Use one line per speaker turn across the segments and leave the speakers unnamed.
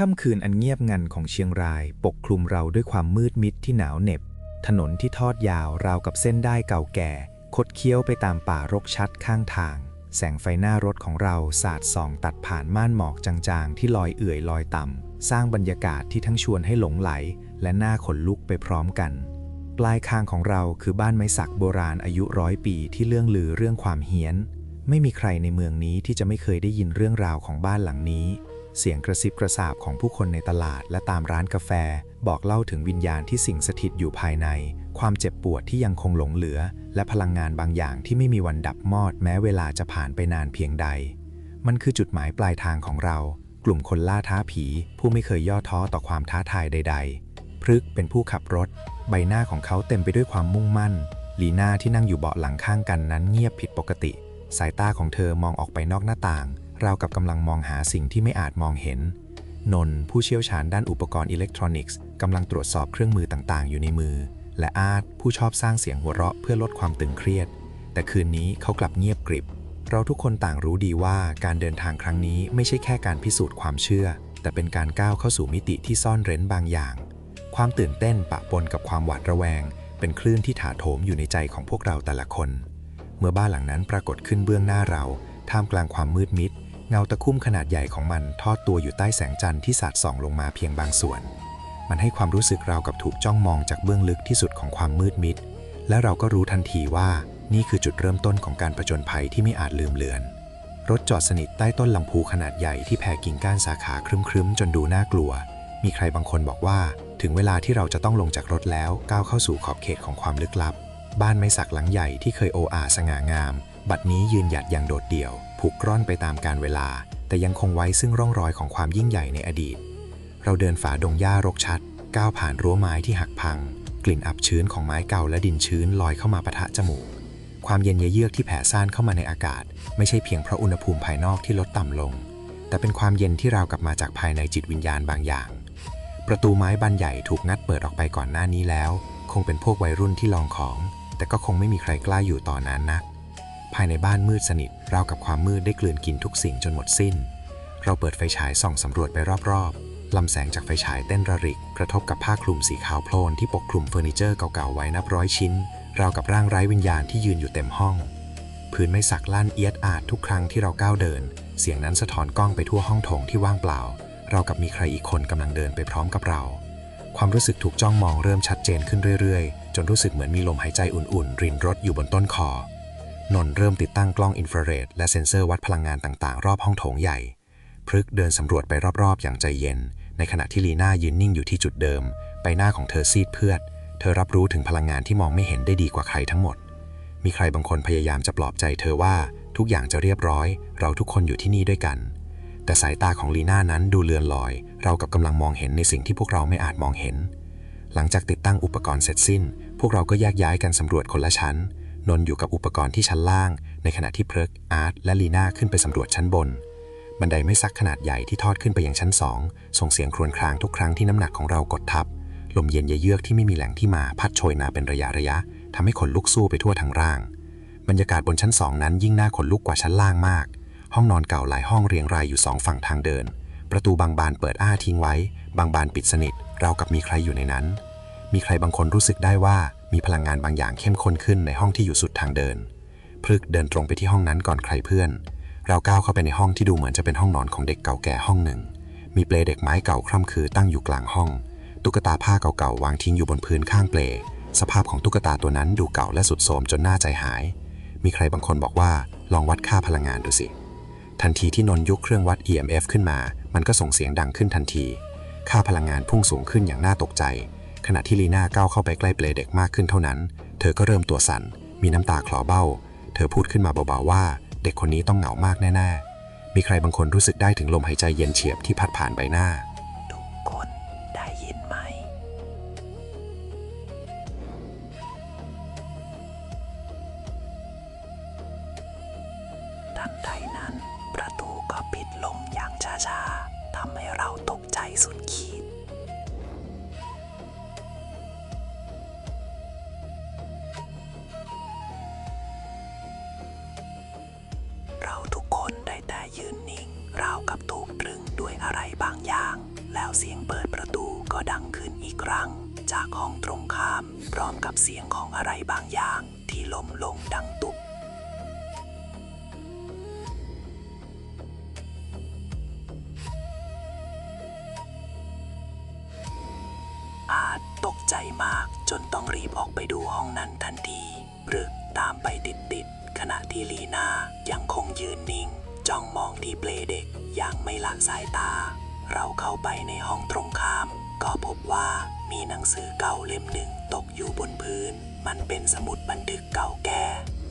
ค่ำคืนอันเงียบงันของเชียงราย ปกคลุมเราด้วยความมืดมิดที่หนาวเหน็บ ถนนที่ทอดยาวราวกับเส้นได้ายเก่าแก่ คดเคี้ยวไปตามป่ารกชัดข้างทาง แสงไฟหน้ารถของเราสาดส่องตัดผ่านม่านหมอกจางๆ ที่ลอยเอื่อยลอยต่ำ สร้างบรรยากาศที่ทั้งชวนให้หลงไหล และน่าขนลุกไปพร้อมกัน ปลายคางของเราคือบ้านไม้สักโบราณอายุร้อยปีที่เรื่องลือเรื่องความเฮี้ยน ไม่มีใครในเมืองนี้ที่จะไม่เคยได้ยินเรื่องราวของบ้านหลังนี้ เสียงกระซิบกระซาบของผู้คนในตลาดและตามร้านกาแฟ บอกเล่าถึงวิญญาณที่สิงสถิตอยู่ภายใน ความเจ็บปวดที่ยังคงหลงเหลือ และพลังงานบางอย่างที่ไม่มีวันดับมอด แม้เวลาจะผ่านไปนานเพียงใด มันคือจุดหมายปลายทางของเรา กลุ่มคนล่าท้าผี ผู้ไม่เคยย่อท้อต่อความท้าทายใด ๆ พฤกเป็นผู้ขับรถ ใบหน้าของเขาเต็มไปด้วยความมุ่งมั่น ลีน่าที่นั่งอยู่เบาะหลังข้างกันนั้นเงียบผิดปกติ สายตาของเธอมองออกไปนอกหน้าต่าง ราวกับกำลังมองหาสิ่งที่ไม่อาจมองเห็น นนท์ผู้เชี่ยวชาญด้านอุปกรณ์อิเล็กทรอนิกส์กำลังตรวจสอบเครื่องมือต่างๆ อยู่ในมือ และอาร์ตผู้ชอบสร้างเสียงหัวเราะเพื่อลดความตึงเครียด แต่คืนนี้เขากลับเงียบกริบ เราทุกคนต่างรู้ดีว่าการเดินทางครั้งนี้ไม่ใช่แค่การพิสูจน์ความเชื่อ แต่เป็นการก้าวเข้าสู่มิติที่ซ่อนเร้นบางอย่าง ความตื่นเต้นปะปนกับความหวาดระแวง เป็นคลื่นที่ถาโถมอยู่ในใจของพวกเราแต่ละคน เมื่อบ้านหลังนั้นปรากฏขึ้นเบื้องหน้าเรา ท่ามกลางความมืดมิด เงาตะคุ่มขนาดใหญ่ของมันทอดตัวอยู่ใต้แสงจันทร์ที่สาดส่องลงมาเพียงบางส่วน มันให้ความรู้สึกเรากับถูกจ้องมองจากเบื้องลึกที่สุดของความมืดมิด และเราก็รู้ทันทีว่านี่คือจุดเริ่มต้นของการประจนภัยที่ไม่อาจลืมเลือน รถจอดสนิทใต้ต้นลำพูขนาดใหญ่ที่แผ่กิ่งก้านสาขาครึ้มๆ จนดูน่ากลัว มีใครบางคนบอกว่า ถึงเวลาที่เราจะต้องลงจากรถแล้วก้าวเข้าสู่ขอบเขตของความลึกลับ บ้านไม้สักหลังใหญ่ที่เคยโออาสง่างาม บัดนี้ยืนหยัดอย่างโดดเดี่ยว ผูกร่อนไปตามกาลเวลา แต่ยังคงไว้ซึ่งร่องรอยของความยิ่งใหญ่ในอดีต เราเดินฝ่าดงหญ้ารกชัด ก้าวผ่านรั้วไม้ที่หักพัง กลิ่นอับชื้นของไม้เก่าและดินชื้นลอยเข้ามาปะทะจมูก ความเย็นเยือกที่แผ่ซ่านเข้ามาในอากาศ ไม่ใช่เพียงเพราะอุณหภูมิภายนอกที่ลดต่ำลง แต่เป็นความเย็นที่ราวกลับมาจากภายในจิตวิญญาณบางอย่าง ประตูไม้บานใหญ่ถูกงัดเปิดออกไปก่อนหน้านี้แล้ว คงเป็นพวกวัยรุ่นที่ลองของ แต่ก็คงไม่มีใครกล้าอยู่ต่อนานนัก ภายในบ้านมืดสนิทราวกับความมืดได้กลืนกินทุกสิ่งจนหมดสิ้น เราเปิดไฟฉายส่องสำรวจไปรอบๆลำแสงจากไฟฉายเต้นระริก กระทบกับผ้าคลุมสีขาวโพลนที่ปกคลุมเฟอร์นิเจอร์เก่าๆไว้นับร้อยชิ้น ราวกับร่างไร้วิญญาณที่ยืนอยู่เต็มห้อง พื้นไม้สักลั่นเอียดอาดทุกครั้งที่เราก้าวเดิน เสียงนั้นสะท้อนกล้องไปทั่วห้องโถงที่ว่างเปล่า เรากับมีใครอีกคนกำลังเดินไปพร้อมกับเรา ความรู้สึกถูกจ้องมองเริ่มชัดเจนขึ้นเรื่อยๆ จนรู้สึกเหมือนมีลมหายใจอุ่นๆ รินรถอยู่บนต้นคอ นนท์เริ่มติดตั้งกล้องอินฟราเรดและเซ็นเซอร์วัดพลังงานต่างๆ รอบห้องโถงใหญ่ พฤกเดินสำรวจไปรอบๆ อย่างใจเย็น ในขณะที่ลีน่ายืนนิ่งอยู่ที่จุดเดิม ใบหน้าของเธอซีดเพือด เธอรับรู้ถึงพลังงานที่มองไม่เห็นได้ดีกว่าใครทั้งหมด มีใครบางคนพยายามจะปลอบใจเธอว่าทุกอย่างจะเรียบร้อย เราทุกคนอยู่ที่นี่ด้วยกัน แต่สายตาของลีน่านั้นดูเลือนลอย เรากับกำลังมองเห็นในสิ่งที่พวกเราไม่อาจมองเห็น หลังจากติดตั้งอุปกรณ์เสร็จสิ้น พวกเราก็แยกย้ายกันสำรวจคนละชั้น นนอยู่กับอุปกรณ์ที่ชั้นล่าง ในขณะที่เพลิกอาร์ตและลีน่าขึ้นไปสำรวจชั้นบน บันไดไม่ซักขนาดใหญ่ที่ทอดขึ้นไปยังชั้นสองส่งเสียงครวญครางทุกครั้งที่น้ำหนักของเรากดทับ ลมเย็นเยือกที่ไม่มีแหล่งที่มาพัดโชยมาเป็นระยะระยะทำให้ขนลุกสู้ไปทั่วทั้งร่าง บรรยากาศบนชั้นสองนั้นยิ่งน่าขนลุกกว่าชั้นล่างมาก ห้องนอนเก่าหลายห้องเรียงรายอยู่สองฝั่งทางเดิน ประตูบางบานเปิดอ้าทิ้งไว้ บางบานปิดสนิท เรากับมีใครอยู่ในนั้น มีใครบางคนรู้สึกได้ว่า มีพลังงานบางอย่างเข้มข้นขึ้นในห้องที่อยู่สุดทางเดินพฤกเดินตรงไปที่ห้องนั้นก่อนใครเพื่อน เราก้าวเข้าไปในห้องที่ดูเหมือนจะเป็นห้องนอนของเด็กเก่าแก่ห้องหนึ่ง มีเปลเด็กไม้เก่าคร่ำคือตั้งอยู่กลางห้อง ตุ๊กตาผ้าเก่าๆวางทิ้งอยู่บนพื้นข้างเปล สภาพของตุ๊กตาตัวนั้นดูเก่าและสุดโทรมจนน่าใจหาย มีใครบางคนบอกว่าลองวัดค่าพลังงานดูสิ ทันทีที่นนท์ยกเครื่องวัด EMF ขึ้นมา มันก็ส่งเสียงดังขึ้นทันที ค่าพลังงานพุ่งสูงขึ้นอย่างน่าตกใจ ขณะที่ลีน่าก้าวเข้าไปใกล้เปลเด็กมากขึ้นเท่านั้น เธอก็เริ่มตัวสั่น มีน้ำตาคลอเบ้า เธอพูดขึ้นมาเบาๆว่า เด็กคนนี้ต้องเหงามากแน่ๆ มีใครบางคนรู้สึกได้ถึงลมหายใจเย็นเฉียบที่พัดผ่านใบหน้า
ทุกคนได้ยินไหม ทันใดนั้น ประตูก็ปิดลงอย่างช้าๆทำให้เราตกใจสุดขีด ขึ้นอีกครั้ง จากห้องตรงข้าม พร้อมกับเสียงของอะไรบางอย่าง ที่ล้มลงดังตุบอาจตกใจมากจนต้องรีบออกไปดูห้องนั้นทันทีหรือตามไปติดๆขณะที่ลีนายังคงยืนนิ่ง จ้องมองที่เปลเด็กอย่างไม่ละสายตา เราเข้าไปในห้องตรงข้าม ก็พบว่ามีหนังสือเก่าเล่มหนึ่งตกอยู่บนพื้น มันเป็นสมุดบันทึกเก่าแก่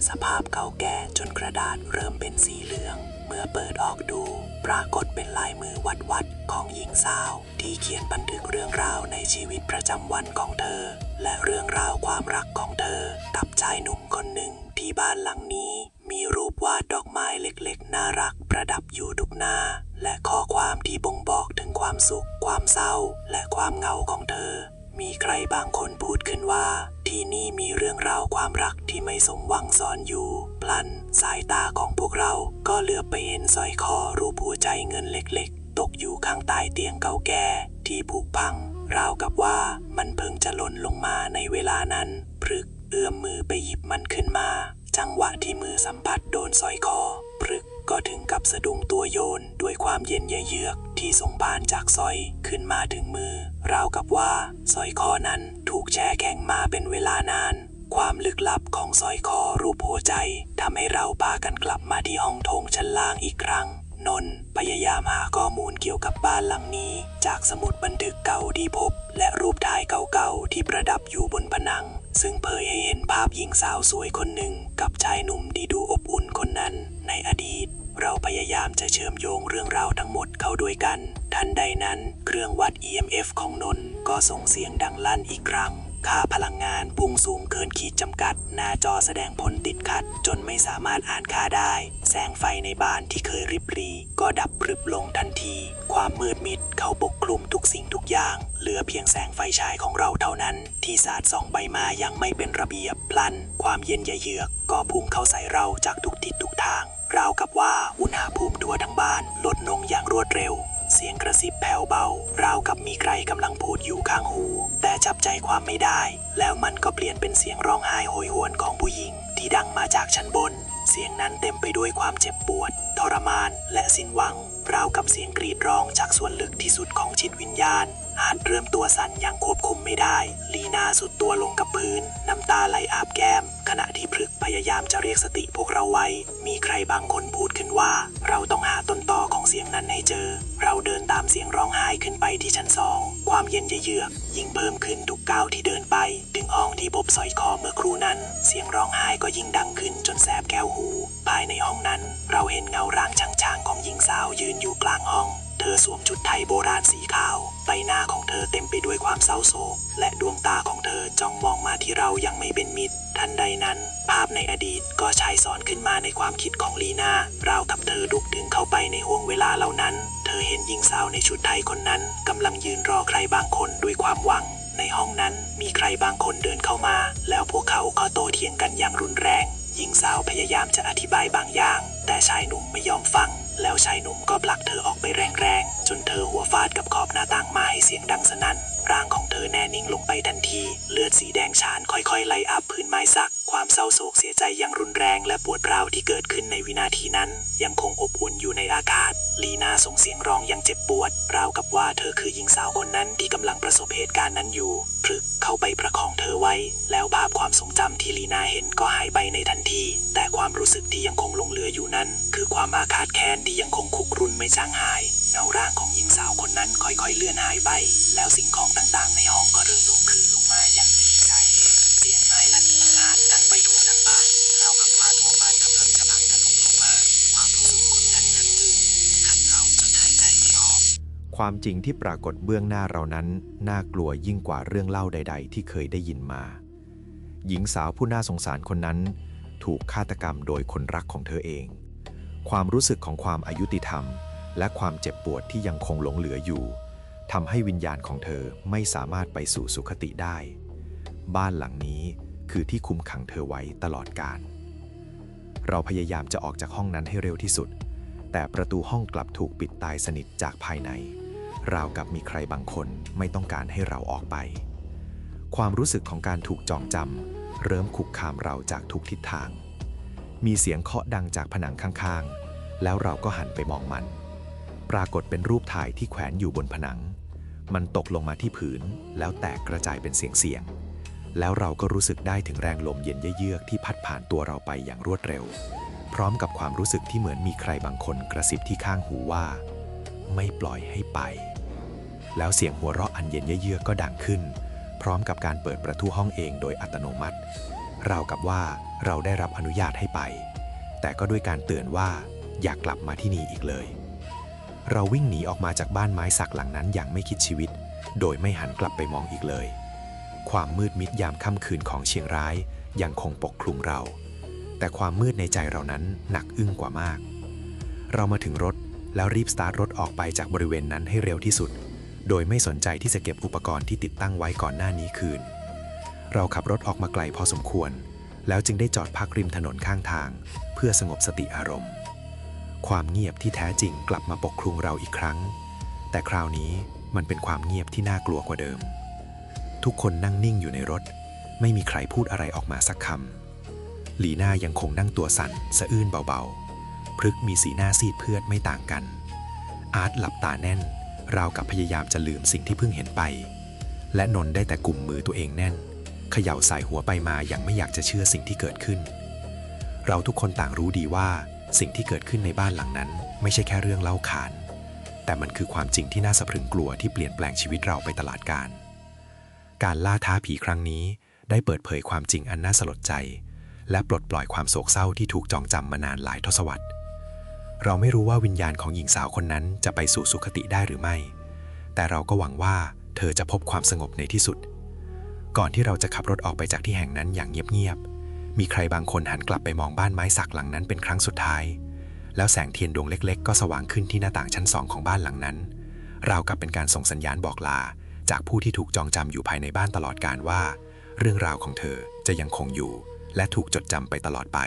สภาพเก่าแก่จนกระดาษเริ่มเป็นสีเหลือง เมื่อเปิดออกดู ปรากฏเป็นลายมือวัดๆของหญิงสาว ที่เขียนบันทึกเรื่องราวในชีวิตประจำวันของเธอ และเรื่องราวความรักของเธอ กับชายหนุ่มคนหนึ่งที่บ้านหลังนี้มีรู วาดดอกไม้เล็กๆ น่ารักประดับอยู่ทุกหน้า และข้อความที่บ่งบอกถึงความสุข ความเศร้า และความเหงาของเธอ มีใครบางคนพูดขึ้นว่า ที่นี่มีเรื่องราวความรักที่ไม่สมหวังซ่อนอยู่ พลัน สายตาของพวกเราก็เหลือบไปเห็นสร้อยคอรูปหัวใจเงินเล็กๆ ตกอยู่ข้างใต้เตียงเก่าแก่ที่ผุพัง ราวกับว่ามันเพิ่งจะหล่นลงมาในเวลานั้นพรึกเอื้อมมือไปหยิบมันขึ้นมา จังหวะที่มือสัมผัสโดนสร้อยคอพรึกก็ถึงกับสะดุ้งตัวโยนด้วยความเย็นเยือกที่ส่งผ่านจากสร้อยขึ้นมาถึงมือ ราวกับว่าสร้อยคอนั้นถูกแช่แข็งมาเป็นเวลานาน ความลึกลับของสร้อยคอรูปหัวใจทำให้เราพากันกลับมาที่ห้องโถงชั้นล่างอีกครั้ง นนท์พยายามหาข้อมูลเกี่ยวกับบ้านหลังนี้ จากสมุดบันทึกเก่าที่พบ และรูปถ่ายเก่าๆที่ประดับอยู่บนผนัง ซึ่งเผยให้เห็นภาพหญิงสาวสวยคนหนึ่งกับชายหนุ่มที่ดูอบอุ่นคนนั้นในอดีต เราพยายามจะเชื่อมโยงเรื่องราวทั้งหมดเข้าด้วยกัน ทันใดนั้น เครื่องวัด EMF ของนนท์ก็ส่งเสียงดังลั่นอีกครั้ง ค่าพลังงานพุ่งสูงเกินขีดจำกัด หน้าจอแสดงผลติดขัด จนไม่สามารถอ่านค่าได้ แสงไฟในบ้านที่เคยริบหรี ก็ดับพรึบลงทันที ความมืดมิดเข้าปกคลุมทุกสิ่งทุกอย่าง เหลือเพียงแสงไฟฉายของเราเท่านั้น ที่สาดส่องไปมาอยังไม่เป็นระเบียบพลัน ความเย็นเยือกก็พุ่งเข้าใส่เราจากทุกทิศทุกทาง ราวกับว่าอุณหภูมิทั่วทั้งบ้านลดลงอย่างรวดเร็ว เสียงกระซิบแผ่วเบา ราวกับมีใครกำลังพูดอยู่ข้างหู แต่จับใจความไม่ได้ แล้วมันก็เปลี่ยนเป็นเสียงร้องไห้โหยหวนของผู้หญิง ที่ดังมาจากชั้นบน เสียงนั้นเต็มไปด้วยความเจ็บปวด ทรมาน และสิ้นหวัง ราวกับเสียงกรีดร้องจากส่วนลึกที่สุดของจิตวิญญาณอาจเริ่มตัวสั่นอย่างควบคุมไม่ได้ ลีนาสุดตัวลงกับพื้น น้ำตาไหลอาบแก้ม ขณะที่พฤกพยายามจะเรียกสติพวกเราไว้ มีใครบางคนพูดขึ้นว่า เราต้องหาต้นตอ เสียงนั้นให้เจอ เราเดินตามเสียงร้องไห้ขึ้นไปที่ชั้นสอง ความเย็นเยือกยิ่งเพิ่มขึ้นทุกก้าวที่เดินไป ถึงห้องที่พบสอยคอเมื่อครู่นั้น เสียงร้องไห้ก็ยิ่งดังขึ้นจนแสบแก้วหู ภายในห้องนั้น เราเห็นเงาร่างช่างๆของหญิงสาวยืนอยู่กลางห้อง เธอสวมชุดไทยโบราณสีขาว ใบหน้าของเธอเต็มไปด้วยความเศร้าโศก และดวงตาของเธอจ้องมองมาที่เราอย่างไม่เป็นมิตร ทันใดนั้น ภาพในอดีตก็ฉายซ้อนขึ้นมาในความคิดของลีน่าราวกับเธอลุกดึงเข้าไปในห่วงเวลาเหล่านั้น เธอเห็นหญิงสาวในชุดไทยคนนั้นกำลังยืนรอใครบางคนด้วยความหวังในห้องนั้นมีใครบางคนเดินเข้ามา แล้วพวกเขาก็โต้เถียงกันอย่างรุนแรง หญิงสาวพยายามจะอธิบายบางอย่าง แต่ชายหนุ่มไม่ยอมฟัง แล้วชายหนุ่มก็ผลักเธอออกไปแรงๆ จนเธอหัวฟาดกับขอบหน้าต่างไม้เสียงดังสนั่น ร่างของเธอแน่นิ่งลงไปทันที เลือดสีแดงฉานค่อยๆไหลอาบพื้นไม้สัก ความเศร้าโศกเสียใจอย่างรุนแรงและปวดร้าวที่เกิดขึ้นในวินาทีนั้น ยังคงอบอุ่นอยู่ในอากาศ ลีนาส่งเสียงร้องอย่างเจ็บปวด ราวกับว่าเธอคือหญิงสาวคนนั้นที่กำลังประสบเหตุการณ์นั้นอยู่พรึกเข้าไปประคองเธอไว้ แล้วภาพความทรงจำที่ลีนาเห็นก็หายไปในทันที แต่ความรู้สึกที่ยังคงหลงเหลืออยู่นั้น ความอาฆาตแค้นที่ยังคงคุกรุ่นไม่จางหายเงาร่างของหญิงสาวคนนั้นค่อยๆเลื่อนหายไป แล้วสิ่งของต่างๆ ในห้องก็เริ่มลงคืนลงมาอย่างไม่มีสาเหตุเสียงไม้ลั่นประหารดังไปทั่วทั้งบ้านเรากับว่าทั่วบ้านกำลังจะพังถล่มลงมาความรู้สึกกดดันนั้นตึงขัดเราจนหายใจไม่ออก
ความจริงที่ปรากฏเบื้องหน้าเรานั้น น่ากลัวยิ่งกว่าเรื่องเล่าใด ๆ ที่เคยได้ยินมา หญิงสาวผู้น่าสงสารคนนั้น ถูกฆาตกรรมโดยคนรักของเธอเอง ความรู้สึกของความอายุติธรรม และความเจ็บปวดที่ยังคงหลงเหลืออยู่ทำให้วิญญาณของเธอไม่สามารถไปสู่สุคติได้ บ้านหลังนี้คือที่คุมขังเธอไว้ตลอดกาลเราพยายามจะออกจากห้องนั้นให้เร็วที่สุด แต่ประตูห้องกลับถูกปิดตายสนิทจากภายใน ราวกับมีใครบางคนไม่ต้องการให้เราออกไป ความรู้สึกของการถูกจองจำเริ่มคุกคามเราจากทุกทิศทาง มีเสียงเคาะดังจากผนังข้างๆ แล้วเราก็หันไปมองมัน ปรากฏเป็นรูปถ่ายที่แขวนอยู่บนผนัง มันตกลงมาที่ผืน แล้วแตกกระจายเป็นเสียงๆแล้วเราก็รู้สึกได้ถึงแรงลมเย็นเยือกที่พัดผ่านตัวเราไปอย่างรวดเร็ว พร้อมกับความรู้สึกที่เหมือนมีใครบางคนกระซิบที่ข้างหูว่า ไม่ปล่อยให้ไป แล้วเสียงหัวเราะอันเย็นเยือกก็ดังขึ้น พร้อมกับการเปิดประตูห้องเองโดยอัตโนมัติ ราวกับว่าเราได้รับอนุญาตให้ไป แต่ก็ด้วยการเตือนว่าอย่ากลับมาที่นี่อีกเลย เราวิ่งหนีออกมาจากบ้านไม้สักหลังนั้นอย่างไม่คิดชีวิต โดยไม่หันกลับไปมองอีกเลย ความมืดมิดยามค่ำคืนของเชียงร้ายยังคงปกคลุมเรา แต่ความมืดในใจเรานั้นหนักอึ้งกว่ามาก เรามาถึงรถแล้วรีบสตาร์ทรถออกไปจากบริเวณนั้นให้เร็วที่สุด โดยไม่สนใจที่จะเก็บอุปกรณ์ที่ติดตั้งไว้ก่อนหน้านี้คืน เราขับรถออกมาไกลพอสมควร แล้วจึงได้จอดพักริมถนนข้างทาง เพื่อสงบสติอารมณ์ ความเงียบที่แท้จริงกลับมาปกคลุมเราอีกครั้ง แต่คราวนี้มันเป็นความเงียบที่น่ากลัวกว่าเดิม ทุกคนนั่งนิ่งอยู่ในรถ ไม่มีใครพูดอะไรออกมาสักคำหลีน่ายังคงนั่งตัวสั่นสะอื้นเบาๆพฤกมีสีหน้าซีดเพือดไม่ต่างกัน อาร์ตหลับตาแน่นราวกับพยายามจะลืมสิ่งที่เพิ่งเห็นไป และนนได้แต่กลุ่มมือตัวเองแน่น เขย่าสายหัวไปมาอย่างไม่อยากจะเชื่อสิ่งที่เกิดขึ้น เราทุกคนต่างรู้ดีว่าสิ่งที่เกิดขึ้นในบ้านหลังนั้น ไม่ใช่แค่เรื่องเล่าขาน แต่มันคือความจริงที่น่าสะพรึงกลัวที่เปลี่ยนแปลงชีวิตเราไปตลาดการ การล่าท้าผีครั้งนี้ ได้เปิดเผยความจริงอันน่าสลดใจ และปลดปล่อยความโศกเศร้าที่ถูกจองจำมานานหลายทศวรรษ เราไม่รู้ว่าวิญญาณของหญิงสาวคนนั้นจะไปสู่สุคติได้หรือไม่ แต่เราก็หวังว่าเธอจะพบความสงบในที่สุด ก่อนที่เราจะขับรถออกไปจากที่แห่งนั้นอย่างเงียบๆ มีใครบางคนหันกลับไปมองบ้านไม้สักหลังนั้นเป็นครั้งสุดท้าย แล้วแสงเทียนดวงเล็ก ๆ ก็สว่างขึ้นที่หน้าต่างชั้นสองของบ้านหลังนั้น ราวกับเป็นการส่งสัญญาณบอกลา จากผู้ที่ถูกจองจำอยู่ภายในบ้านตลอดการว่า เรื่องราวของเธอจะยังคงอยู่ และถูกจดจำไปตลอดไป